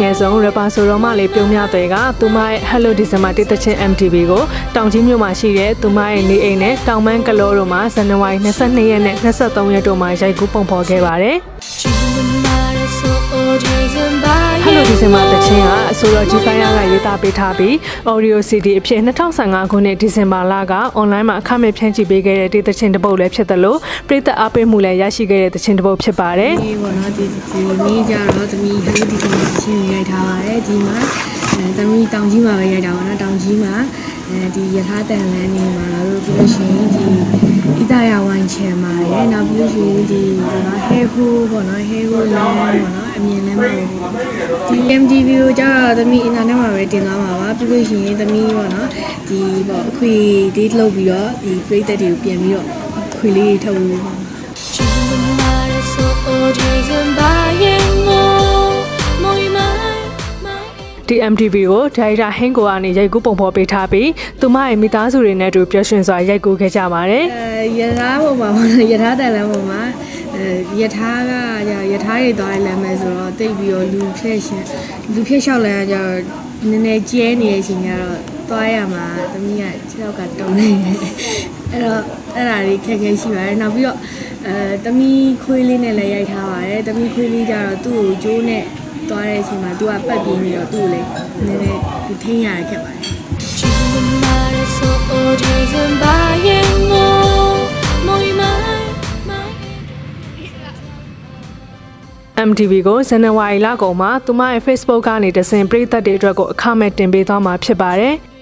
ငယ်ဆုံး rapper ဆိုတော့မှလေးပြုံးမြတဲ့ကသူမရဲ့ Hello December တိတချင်း MTV ကိုတောင်ကြီးမြို့မှာရှိတဲ့သူမရဲ့နေအိမ်နဲ့တောင်မန်းကလောတို့မှာဇန်နဝါရီ22ရက်နဲ့23ရက်တို့မှာရိုက်ကူးပုံဖော်ခဲ့ပါတယ်။ Hello December တချင်းကအဆိုတော် G5 ကရေးသားပေးထားပြီး Audio CD အဖြစ်2015ခုနှစ်ဒီဇင်ဘာလက online မှာအခမဲ့ဖြန့်ချိပေးခဲ့တဲ့ဒီတချင်းတစ်ပုဒ်လည်းဖြစ်သလိုပြည်သက်အားပေးမှုလည်းရရှိခဲ့တဲ့တချင်းတစ်ပုဒ်ဖြစ်ပါတယ်။ဒီပေါ့နော်ဒီဒီနေ့ကျတော့သမီးဟိုဒီကောင်ချင်းရိုက်ထားပါတယ်ဒီမှာအဲသမီးတောင်ကြီးမှာပဲရိုက်တာပါနော်တောင်ကြီးမှာအဲဒီရထားတန်လန်းနေမှာလို့ပြီးလို့ရှိရင်ဒီဣတရဝိုင်းချင်ပါရယ်နောက်ပြီးလို့ရှိရင်ဒီပေါ့နော် ဟဲဟူပေါ့နော်ဟဲဟူလမ်းပေါ့နော်အမြင်လမ်းမှာပေါ့ဒီ MTV ကိုကျတော့သမီးအင်တာနက်မှာပဲတင်သွားမှာပါပြီးလို့ရှိရင်သမီးပေါ့နော်ဒီပေါ့အခွေလေးလှုပ်ပြီးတော့ဒီပရိသတ်တွေကိုပြန်ပြီးတော့ခွေလေးထုတ်လို့ပါ DMTV ကိုဒါရိုက်တာဟင်းကိုကနေရိုက်ကူးပုံဖော်ပေးထားပြီးသူမရဲ့မိသားစုတွေနဲ့အတူပျော်ရွှင်စွာရိုက်ကူးခဲ့ကြပါတယ်အဲရထားပေါ်မှာပေါ့နော်ရထားတန်လမ်းပေါ်မှာအဲ ရထားကじゃရထားတွေသွားရလမ်းမယ်ဆိုတော့တိတ်ပြီးတော့လူဖြည့်ရှင်လူဖြည့်လျှောက်လမ်းကကြတော့နည်းနည်းကျဲနေတဲ့အချိန်ကျတော့သွားရမှာသမီးကခြေထောက်ကတုံနေတယ်အဲ့တော့အဲ့ဒါလေးခက်ခဲရှိပါတယ်နောက်ပြီးတော့အဲသမီးခွေးလေးနဲ့လည်းရိုက်ထားပါတယ်သမီးခွေးလေးကျတော့သူ့ကိုကျိုးနဲ့သွားတဲ့အချိန်မှာသူကပတ်ပြင်းနေတော့သူ့ကိုလည်းနည်းနည်းထင်းရခက်ပါတယ် MTV ကိုဇန်နဝါရီလကုန်မှာသူမရဲ့ Facebook ကနေတဆင်ပရိသတ်တွေအတွက်ကိုအခမဲ့တင်ပေးသွားမှာဖြစ်ပါတယ်။